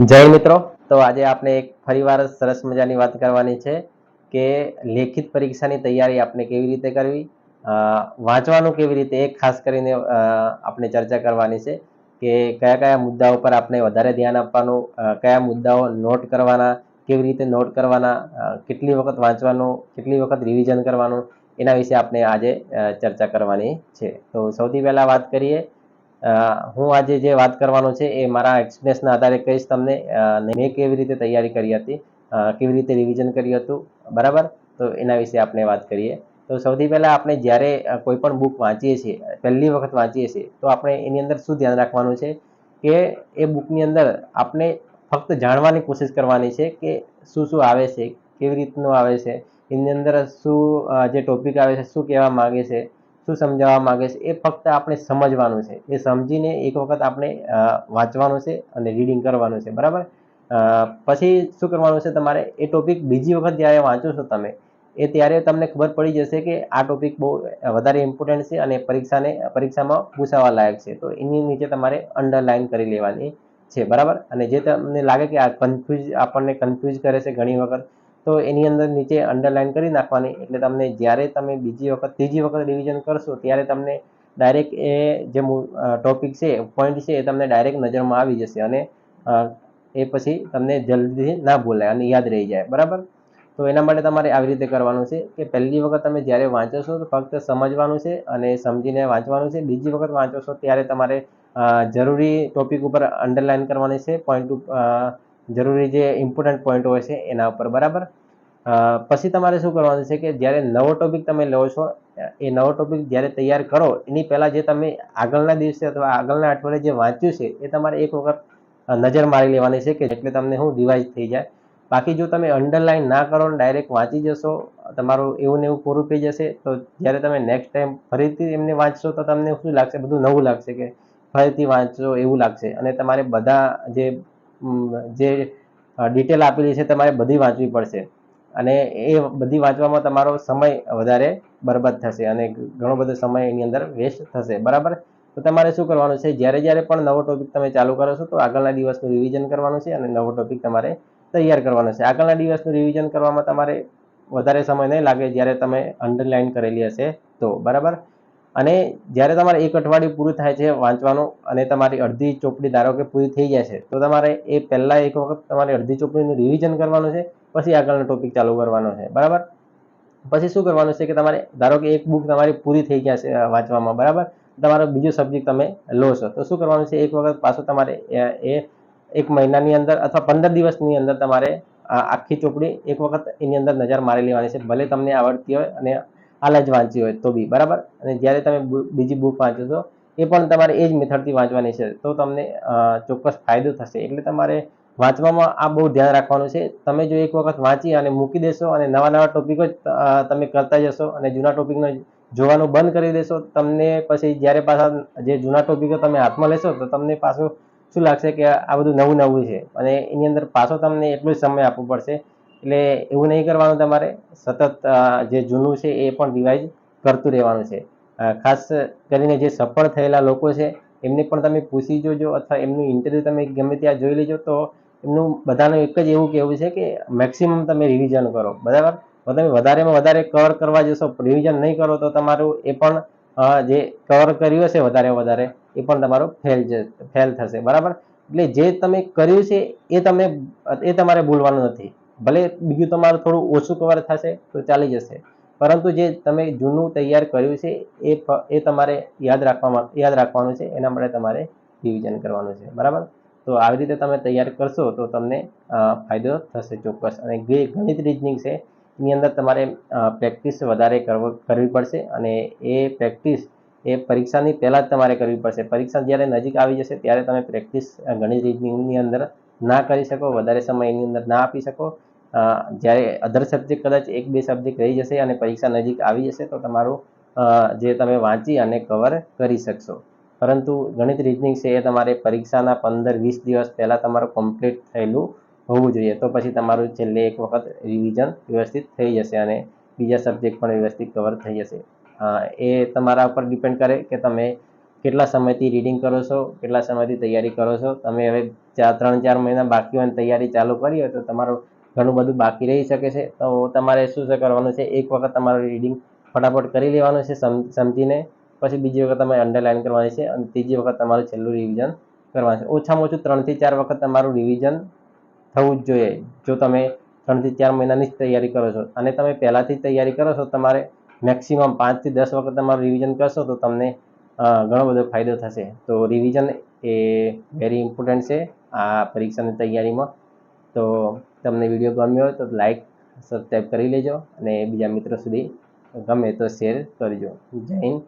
જય મિત્રો. તો આજે આપણે એક ફરીવાર સરસ મજાની વાત કરવાની છે કે લેખિત પરીક્ષાની તૈયારી આપણે કેવી રીતે કરવી વાંચવાનું કેવી રીતે, એ ખાસ કરીને આપણે ચર્ચા કરવાની છે કે કયા કયા મુદ્દાઓ પર આપણે વધારે ધ્યાન આપવાનું કયા મુદ્દાઓ નોટ કરવાના, કેવી રીતે નોટ કરવાના કેટલી વખત વાંચવાનું, કેટલી વખત રિવિઝન કરવાનું, એના વિશે આપણે આજે ચર્ચા કરવાની છે. તો સૌથી પહેલાં વાત કરીએ હું આજે જે વાત કરવાનો છે એ મારા એક્સપિરિયન્સના આધારે કહીશ તમને મેં કેવી રીતે તૈયારી કરી હતી કેવી રીતે રિવિઝન કર્યું હતું, બરાબર? તો એના વિશે આપણે વાત કરીએ. તો સૌથી પહેલાં આપણે જ્યારે કોઈ પણ બુક વાંચીએ છીએ, પહેલી વખત વાંચીએ છીએ, તો આપણે એની અંદર શું ધ્યાન રાખવાનું છે કે એ બુકની અંદર આપણે ફક્ત જાણવાની કોશિશ કરવાની છે કે શું શું આવે છે, કેવી રીતનું આવે છે, એની અંદર શું જે ટોપિક આવે છે, શું કહેવા માંગે છે શું સમજાવવા માગે છે? એ ફક્ત આપણે સમજવાનું છે. એ સમજીને એક વખત આપણે વાંચવાનું છે અને રીડિંગ કરવાનું છે. બરાબર? પછી શું કરવાનું છે તમારે? એ ટોપિક બીજી વખત જ્યારે વાંચો છો તમે, એ ત્યારે તમને ખબર પડી જશે કે આ ટોપિક બહુ વધારે ઇમ્પોર્ટન્ટ છે અને પરીક્ષાને, પરીક્ષામાં પૂછાવા લાયક છે. તો એની નીચે તમારે અંડરલાઇન કરી લેવાની છે. બરાબર? અને જે તમને લાગે કે આ કન્ફ્યુઝ આપણને કન્ફ્યુઝ કરે છે ઘણી વખત તો એની અંદર નીચે અંડરલાઇન કરી નાખવાની. એટલે તમને જ્યારે તમે બીજી વખત, ત્રીજી વખત રિવિઝન કરશો, ત્યારે તમને ડાયરેક્ટ એ જે ટોપિક છે પોઈન્ટ છે, એ તમને ડાયરેક્ટ નજરમાં આવી જશે અને એ પછી તમને જલ્દી ના ભૂલાય અને યાદ રહી જાય. બરાબર? તો એના માટે તમારે આવી રીતે કરવાનું છે કે પહેલી વખત તમે જ્યારે વાંચો છો તો ફક્ત સમજવાનું છે અને સમજીને વાંચવાનું છે. બીજી વખત વાંચો છો ત્યારે તમારે જરૂરી ટોપિક ઉપર અંડરલાઇન કરવાની છે. પોઈન્ટ જરૂરી જે ઇમ્પોર્ટન્ટ પોઈન્ટ હોય છે, એના ઉપર, બરાબર? પછી તમારે શું કરવાનું છે કે જ્યારે નવો ટોપિક તમે લો છો, એ નવો ટોપિક જ્યારે તૈયાર કરો, એની પહેલાં જે તમે આગળના દિવસે અથવા આગળના અઠવાડિયે જે વાંચ્યું છે, એ તમારે એક વખત નજર મારી લેવાની છે કે એટલે તમને શું રિવાઇઝ થઈ જાય. બાકી જો તમે અંડરલાઇન ના કરો ને ડાયરેક્ટ વાંચી જશો, તમારું એવું ને એવું પૂરું થઈ જશે, તો જ્યારે તમે નેક્સ્ટ ટાઈમ ફરીથી એમને વાંચશો, તો તમને શું લાગશે? બધું નવું લાગશે કે ફરીથી વાંચશો, એવું લાગશે. અને તમારે બધા જે જે ડિટેલ આપેલી છે તમારે બધી વાંચવી પડશે. અને એ બધી વાંચવામાં તમારો સમય વધારે બરબાદ થશે અને ઘણો બધો સમય એની અંદર વેસ્ટ થશે. બરાબર? તો તમારે શું કરવાનું છે? જ્યારે જ્યારે પણ નવો ટોપિક તમે ચાલુ કરો છો તો આગળના દિવસનું રિવિઝન કરવાનું છે અને નવો ટોપિક તમારે તૈયાર કરવાનો છે. આગળના દિવસનું રિવિઝન કરવામાં તમારે વધારે સમય નહીં લાગે જ્યારે તમે અંડરલાઇન કરેલી હશે તો. બરાબર? અને જ્યારે તમારે એક અઠવાડિયું પૂરું થાય છે વાંચવાનું અને તમારી અડધી ચોપડી ધારો કે પૂરી થઈ જાય છે તો તમારે એ પહેલાં એક વખત તમારે અડધી ચોપડીનું રિવિઝન કરવાનું છે, પછી આગળનો ટોપિક ચાલુ કરવાનો છે, બરાબર? પછી શું કરવાનું છે કે તમારે, ધારો કે એક બુક તમારી પૂરી થઈ ગયા છે વાંચવામાં, બરાબર? તમારો બીજો સબ્જેક્ટ તમે લો છો તો શું કરવાનું છે, એક વખત પાછું તમારે એ એક મહિનાની અંદર અથવા પંદર દિવસની અંદર તમારે આખી ચોપડી એક વખત એની અંદર નજર મારી લેવાની છે, ભલે તમને આવડતી હોય અને હાલ જ વાંચી હોય તો બી, બરાબર? અને જ્યારે તમે બીજી બુક વાંચો છો, એ પણ તમારે એ જ મેથડથી વાંચવાની છે. તો તમને ચોક્કસ ફાયદો થશે. એટલે તમારે વાંચવામાં આ બહુ ધ્યાન રાખવાનું છે. તમે જો એક વખત વાંચી અને મૂકી દેશો અને નવા નવા ટોપિકો જ તમે કરતા જશો અને જૂના ટોપિકનો જોવાનું બંધ કરી દેશો, તમને પછી જ્યારે પાછા જે જૂના ટોપિકો તમે હાથમાં લેશો, તો તમને પાછું શું લાગશે કે આ બધું નવું નવું છે. અને એની અંદર પાછો તમને એટલો જ સમય આપવો પડશે એટલે એવું નહીં કરવાનું તમારે. સતત જે જૂનું છે એ પણ રિવાઇઝ કરતું રહેવાનું છે. ખાસ કરીને જે સફળ થયેલા લોકો છે, એમને પણ તમે પૂછી જોજો અથવા એમનું ઇન્ટરવ્યુ તમે ગમે ત્યાં જોઈ લેજો તો એમનું બધાનું એક જ એવું કહેવું છે કે મેક્સિમમ તમે રિવિઝન કરો. બરાબર? તમે વધારેમાં વધારે કવર કરવા જશો રિવિઝન નહીં કરો તો તમારું એ પણ જે કવર કર્યું હશે વધારે વધારે, એ પણ તમારું ફેલ ફેલ થશે. બરાબર? એટલે જે તમે કર્યું છે એ તમે, એ તમારે ભૂલવાનું નથી. ભલે બીજું તમારું થોડું ઓછું કવર થશે તો ચાલી જશે. પરંતુ જે તમે જૂનું તૈયાર કર્યું છે, એ એ તમારે યાદ રાખવામાં, યાદ રાખવાનું છે, એના માટે તમારે રિવિઝન કરવાનું છે. બરાબર? તો આવી રીતે તમે તૈયાર કરશો તો તમને ફાયદો થશે ચોક્કસ. અને જે ગણિત રિઝનિંગ છે, એની અંદર તમારે પ્રેક્ટિસ વધારે કરવો- પડશે અને એ પ્રેક્ટિસ એ પરીક્ષાની પહેલાં જ તમારે કરવી પડશે. પરીક્ષા જ્યારે નજીક આવી જશે, ત્યારે તમે પ્રેક્ટિસ ગણિત રિઝનિંગની અંદર ના કરી શકો, વધારે સમય એની અંદર ના આપી શકો. જ્યારે અધર સબ્જેક્ટ કદાચ એક બે સબ્જેક્ટ રહી જશે અને પરીક્ષા નજીક આવી જશે, તો તમારું જે તમે વાંચી અને કવર કરી શકશો. પરંતુ ગણિત રીઝનિંગ છે એ તમારે પરીક્ષાના પંદર વીસ દિવસ પહેલાં તમારું કમ્પ્લીટ થયેલું હોવું જોઈએ. તો પછી તમારું છેલ્લે એક વખત રિવિઝન વ્યવસ્થિત થઈ જશે અને બીજા સબ્જેક્ટ પણ વ્યવસ્થિત કવર થઈ જશે. એ તમારા ઉપર ડિપેન્ડ કરે કે તમે કેટલા સમયથી રીડિંગ કરો છો, કેટલા સમયથી તૈયારી કરો છો. તમે હવે ચાર ત્રણ ચાર મહિના બાકી હોય તૈયારી ચાલુ કરી હોય તો તમારું ઘણું બધું બાકી રહી શકે છે. તો તમારે શું શું કરવાનું છે? એક વખત તમારું રીડિંગ ફટાફટ કરી લેવાનું છે સમ- સમજીને. પછી બીજી વખત તમારે અંડરલાઇન કરવાની છે અને ત્રીજી વખત તમારું છેલ્લું રિવિઝન કરવાનું છે. ઓછામાં ઓછું ત્રણથી ચાર વખત તમારું રિવિઝન થવું જ જોઈએ. જો તમે ત્રણથી ચાર મહિનાની જ તૈયારી કરો છો અને તમે પહેલાંથી તૈયારી કરો છો, તમારે મેક્સિમમ પાંચથી દસ વખત તમારું રિવિઝન કરશો તો તમને ઘણો બધો ફાયદો થશે. તો રિવિઝન એ વેરી ઇમ્પોર્ટન્ટ છે આ પરીક્ષાની તૈયારીમાં. તો તમને વીડિયો ગમ્યો હોય તો લાઈક સબસ્ક્રાઈબ કરી લેજો અને બીજા મિત્રો સુધી ગમે તો શેર કરજો. જય હિન્દ.